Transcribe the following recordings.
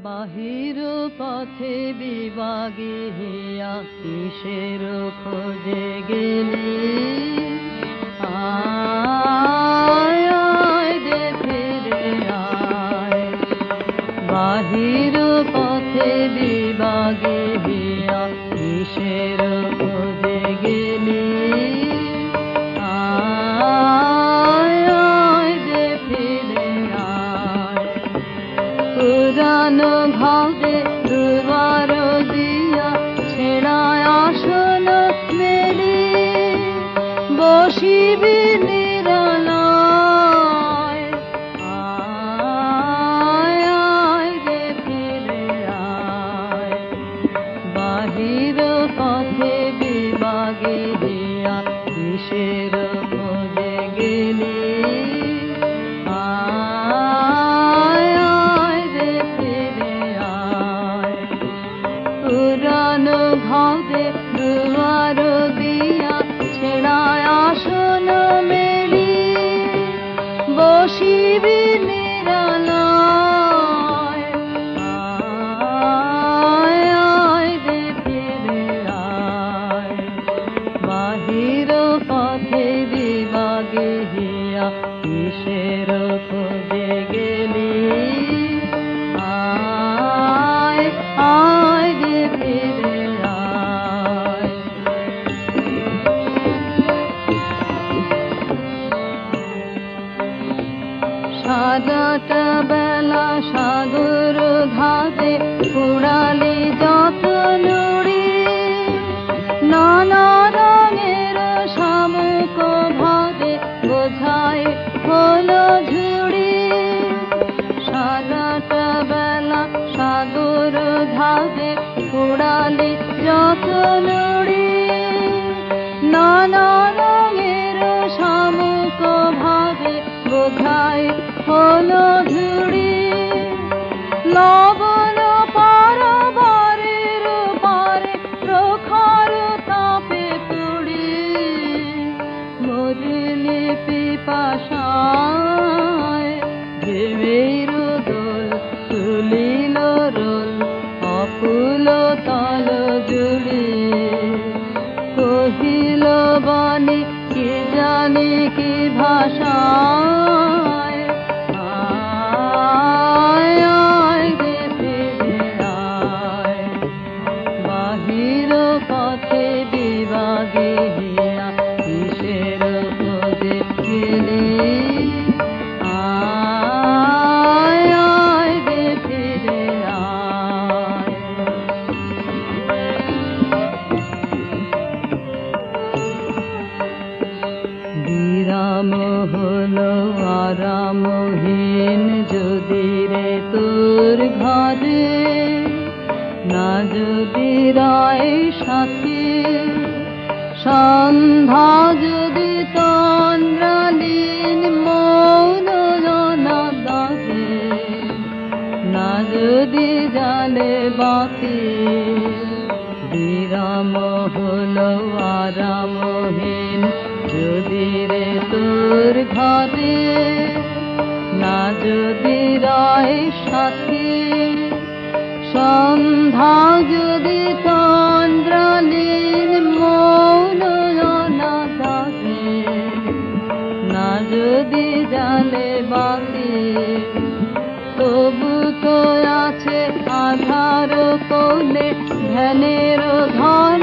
বাহির পথে বিবাগে হিয়া কিসের খোঁজে গেলি। আ ভাই হলো রে তোর ঘরে, না যদি রয় সাথে, সন্ধ্যা যদি চন্দ্রলীন মৌন না থাকে না যদি জালে বাতি, তবু তো আছে আধার কোলে ধ্যানের ধন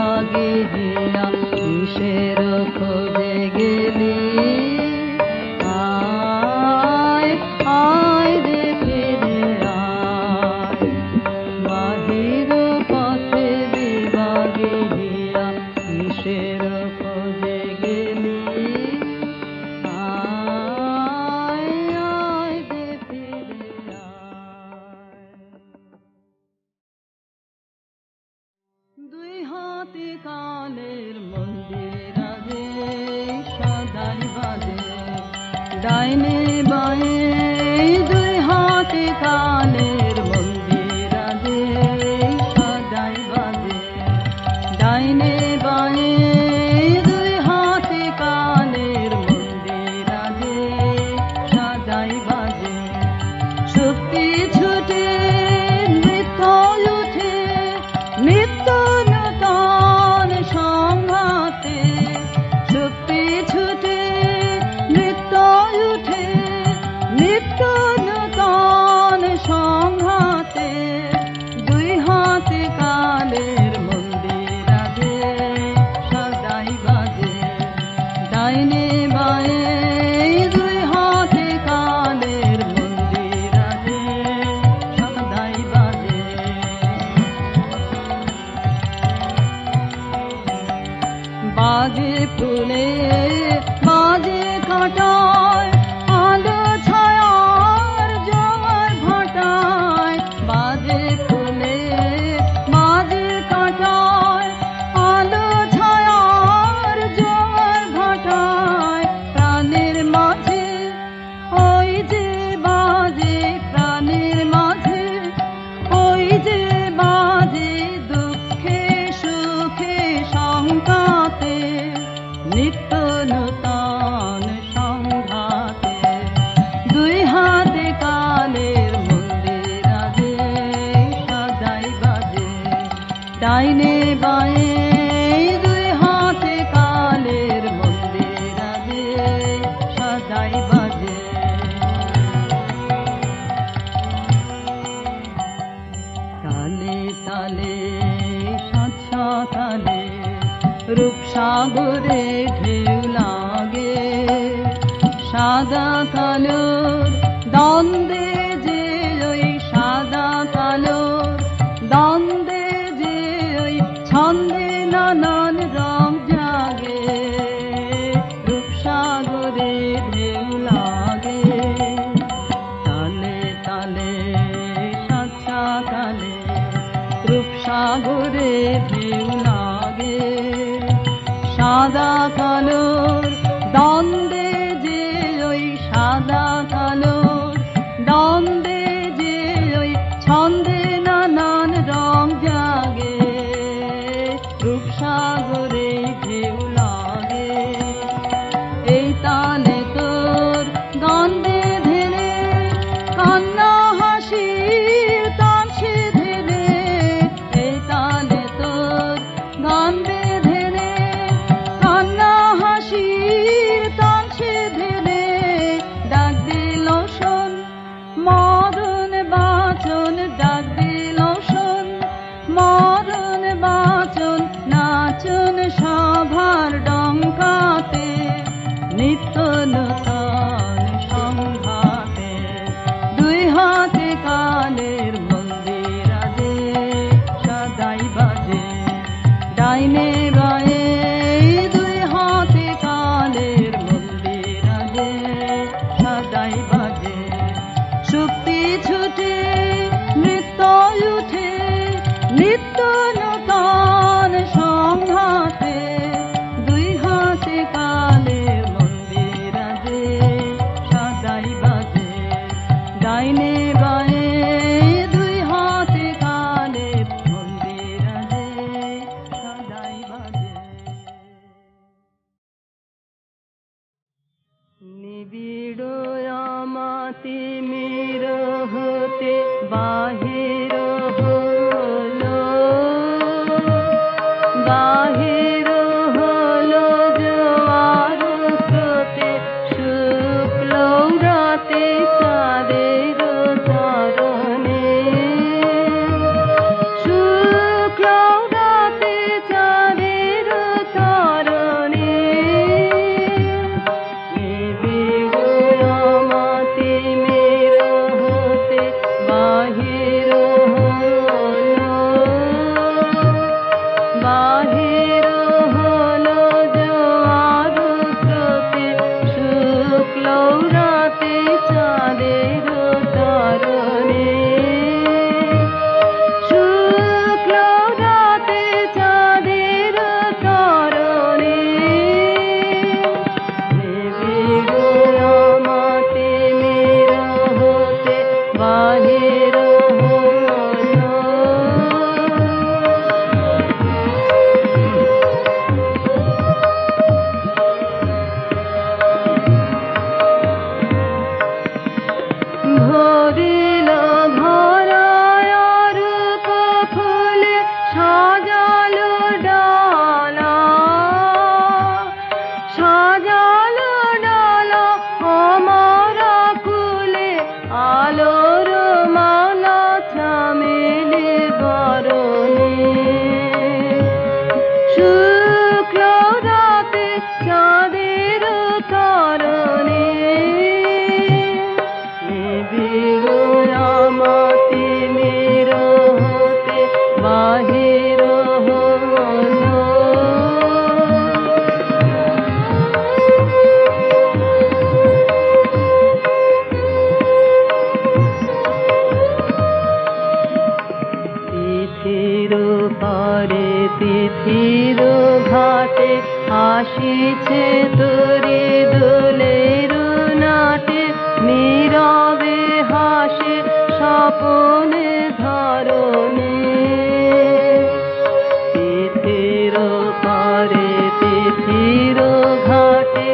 লাগে হিয়া কিসের খোঁজে গেলি aynı মাঝে ফুলে মাঝে কাঁটা ডাইনে বায়ে, দুই হাতে কালের মন্দির আগে সাদাই বাজে। তালে তালে, সাত সাতালে রূপসাগরে ঢেউ লাগে। সাদা কালো সাগরে রূপসাগরে ঢেউ লাগে। সাদা কালো আসিছে তোরে দোলের নাটে, নীরবে হাসে স্বপনে ধরণে। তিথির পারে তিথির ঘাটে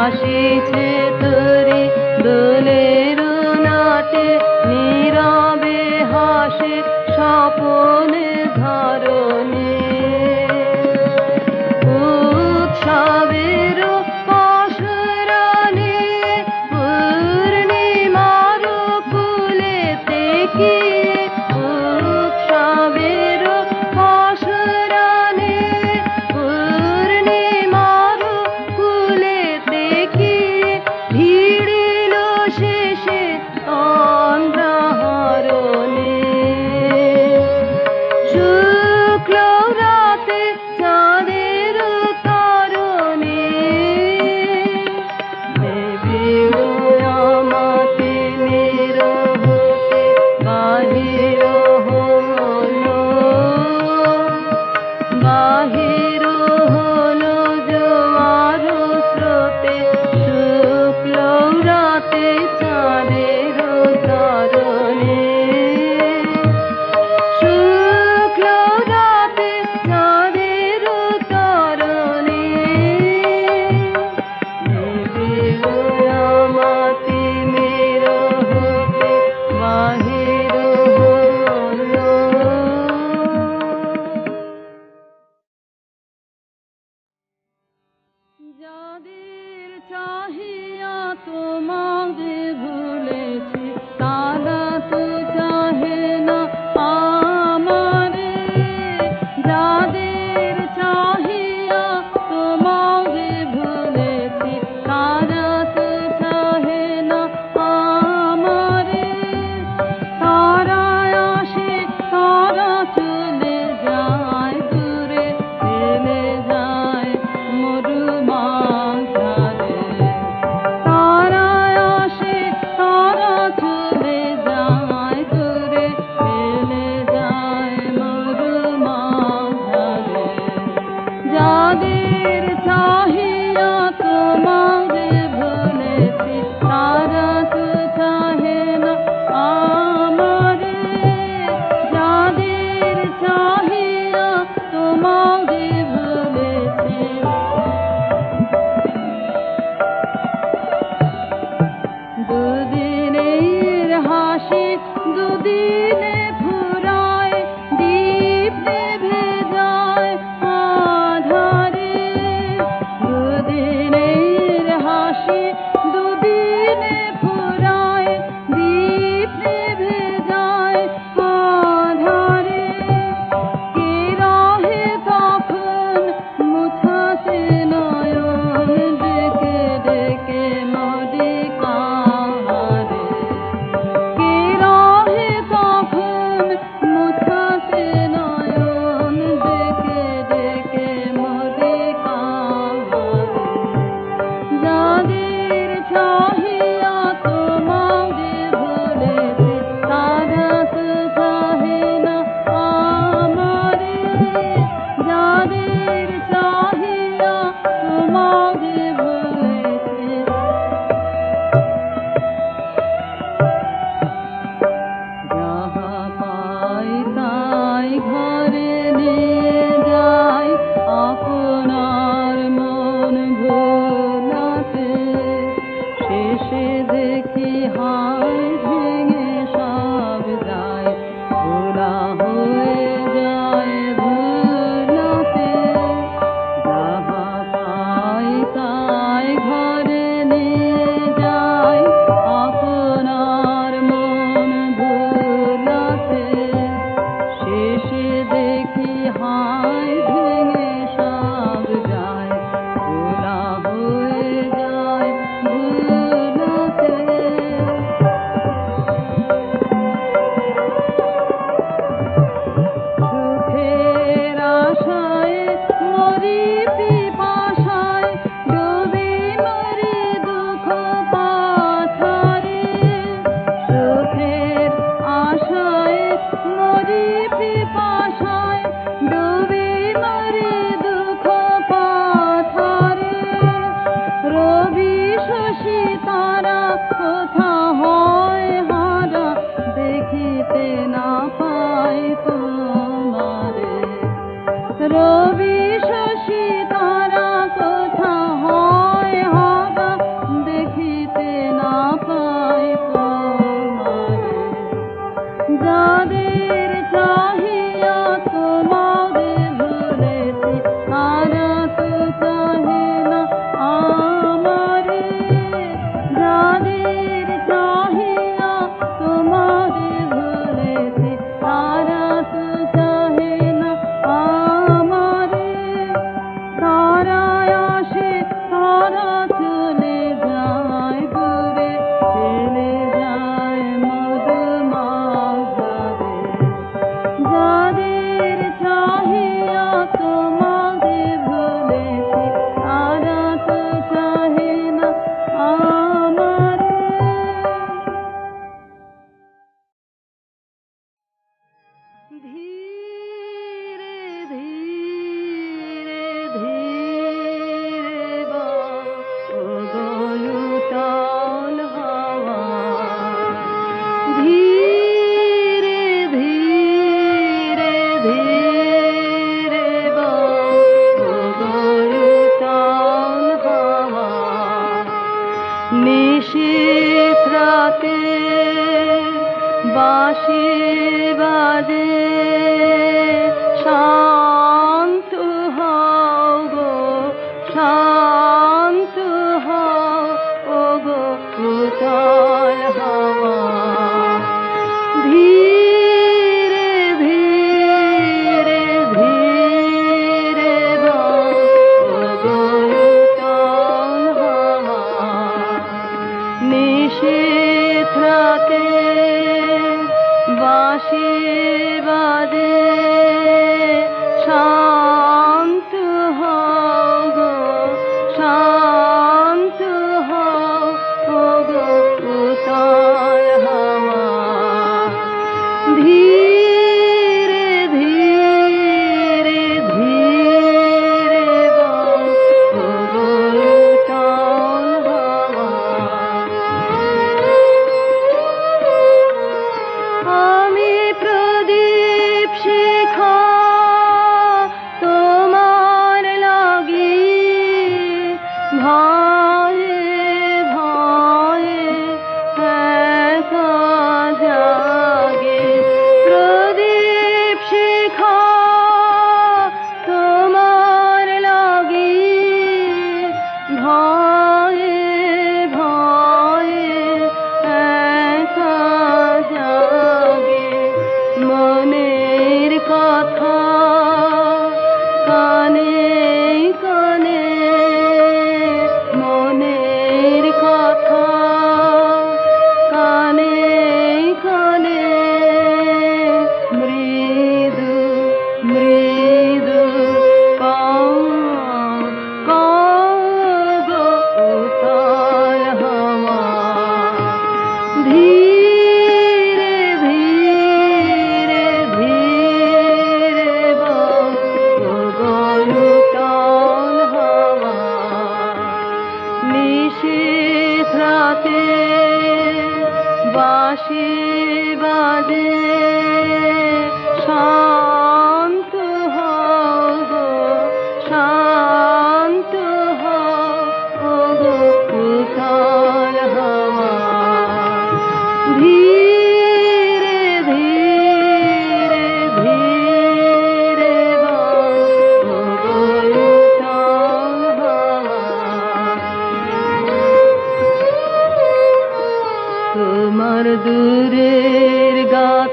আসিছে তোরে দোলের নাটে, নীরবে হাসে স্বপন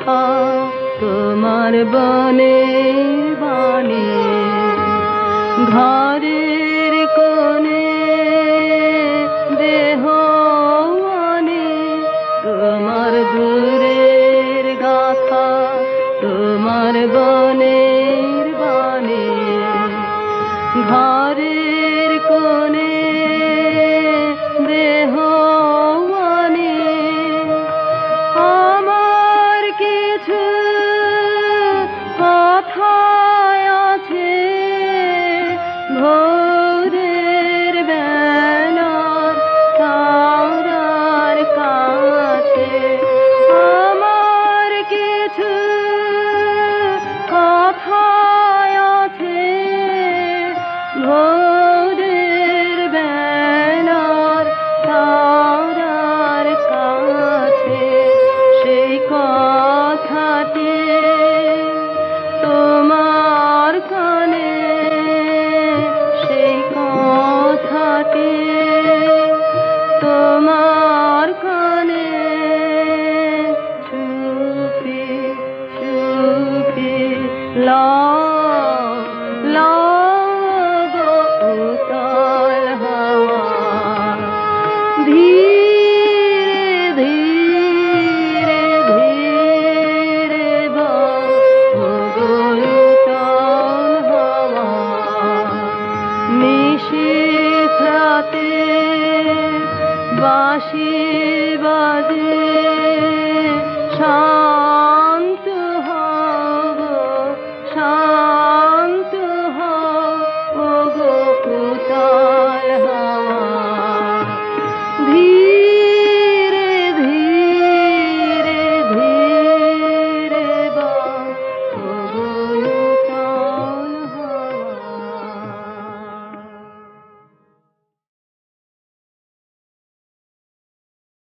গাথা তোমার বনে বাণী ঘরের